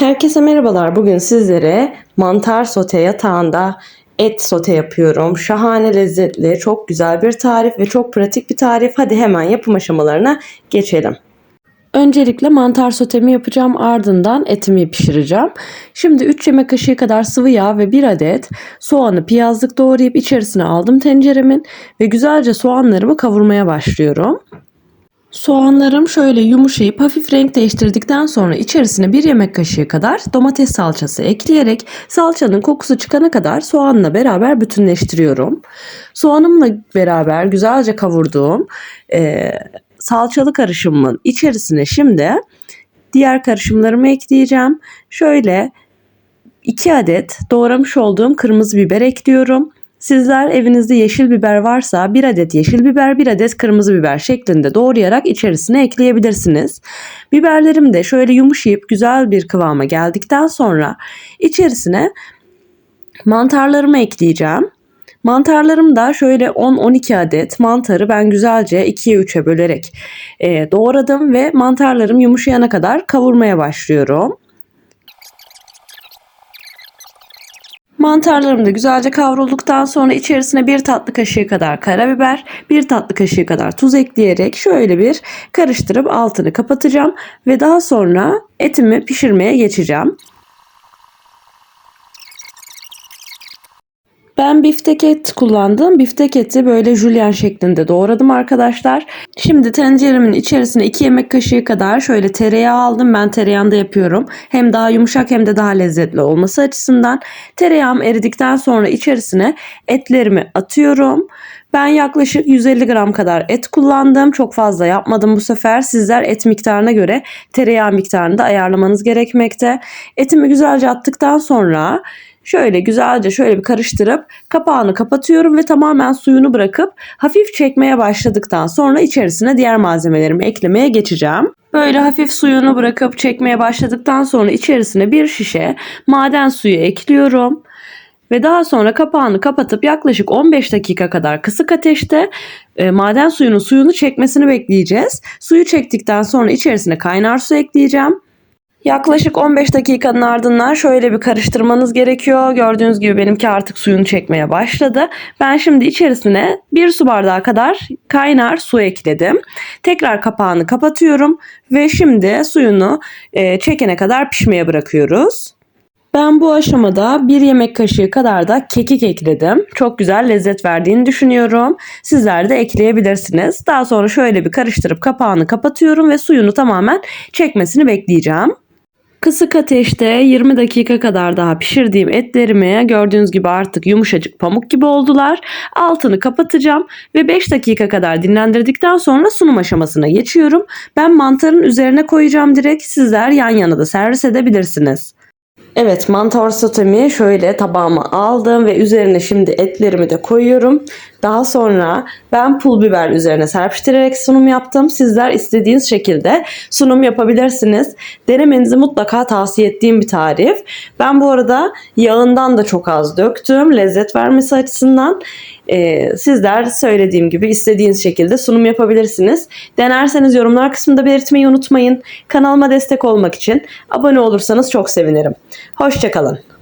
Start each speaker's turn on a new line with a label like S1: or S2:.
S1: Herkese merhabalar. Bugün sizlere mantar sote yatağında et sote yapıyorum. Şahane lezzetli, çok güzel bir tarif ve çok pratik bir tarif. Hadi hemen yapım aşamalarına geçelim. Öncelikle mantar sotemi yapacağım ardından etimi pişireceğim. Şimdi 3 yemek kaşığı kadar sıvı yağ ve 1 adet soğanı piyazlık doğrayıp içerisine aldım tenceremin ve güzelce soğanlarımı kavurmaya başlıyorum. Soğanlarım şöyle yumuşayıp hafif renk değiştirdikten sonra içerisine bir yemek kaşığı kadar domates salçası ekleyerek salçanın kokusu çıkana kadar soğanla beraber bütünleştiriyorum. Soğanımla beraber güzelce kavurduğum e, salçalı karışımımın içerisine şimdi diğer karışımlarımı ekleyeceğim. Şöyle 2 adet doğramış olduğum kırmızı biber ekliyorum. Sizler evinizde yeşil biber varsa bir adet yeşil biber, bir adet kırmızı biber şeklinde doğrayarak içerisine ekleyebilirsiniz. Biberlerim de şöyle yumuşayıp güzel bir kıvama geldikten sonra içerisine mantarlarımı ekleyeceğim. Mantarlarım da şöyle 10-12 adet mantarı ben güzelce 2'ye 3'e bölerek e, doğradım ve mantarlarım yumuşayana kadar kavurmaya başlıyorum. Mantarlarım da güzelce kavrulduktan sonra içerisine bir tatlı kaşığı kadar karabiber, bir tatlı kaşığı kadar tuz ekleyerek şöyle bir karıştırıp altını kapatacağım ve daha sonra etimi pişirmeye geçeceğim. Ben biftek et kullandım. Biftek eti böyle jülyen şeklinde doğradım arkadaşlar. Şimdi tenceremin içerisine 2 yemek kaşığı kadar şöyle tereyağı aldım. Ben tereyağında yapıyorum. Hem daha yumuşak hem de daha lezzetli olması açısından. Tereyağım eridikten sonra içerisine etlerimi atıyorum. Ben yaklaşık 150 gram kadar et kullandım. Çok fazla yapmadım bu sefer. Sizler et miktarına göre tereyağı miktarını da ayarlamanız gerekmekte. Etimi güzelce attıktan sonra Şöyle güzelce şöyle bir karıştırıp kapağını kapatıyorum ve tamamen suyunu bırakıp hafif çekmeye başladıktan sonra içerisine diğer malzemelerimi eklemeye geçeceğim. Böyle hafif suyunu bırakıp çekmeye başladıktan sonra içerisine bir şişe maden suyu ekliyorum. Ve daha sonra kapağını kapatıp yaklaşık 15 dakika kadar kısık ateşte e, maden suyunun suyunu çekmesini bekleyeceğiz. Suyu çektikten sonra içerisine kaynar su ekleyeceğim. Yaklaşık 15 dakikanın ardından şöyle bir karıştırmanız gerekiyor. Gördüğünüz gibi benimki artık suyunu çekmeye başladı. Ben şimdi içerisine bir su bardağı kadar kaynar su ekledim. Tekrar kapağını kapatıyorum ve şimdi suyunu e, çekene kadar pişmeye bırakıyoruz. Ben bu aşamada bir yemek kaşığı kadar da kekik ekledim. Çok güzel lezzet verdiğini düşünüyorum. Sizler de ekleyebilirsiniz. Daha sonra şöyle bir karıştırıp kapağını kapatıyorum ve suyunu tamamen çekmesini bekleyeceğim. Kısık ateşte 20 dakika kadar daha pişirdiğim etlerimi gördüğünüz gibi artık yumuşacık pamuk gibi oldular. Altını kapatacağım ve 5 dakika kadar dinlendirdikten sonra sunum aşamasına geçiyorum. Ben mantarın üzerine koyacağım direkt. Sizler yan yana da servis edebilirsiniz. Evet mantar sotemi şöyle tabağıma aldım ve üzerine şimdi etlerimi de koyuyorum. Daha sonra ben pul biber üzerine serpiştirerek sunum yaptım. Sizler istediğiniz şekilde sunum yapabilirsiniz. Denemenizi mutlaka tavsiye ettiğim bir tarif. Ben bu arada yağından da çok az döktüm. Lezzet vermesi açısından. Ee, sizler söylediğim gibi istediğiniz şekilde sunum yapabilirsiniz. Denerseniz yorumlar kısmında belirtmeyi unutmayın. Kanalıma destek olmak için abone olursanız çok sevinirim. Hoşçakalın.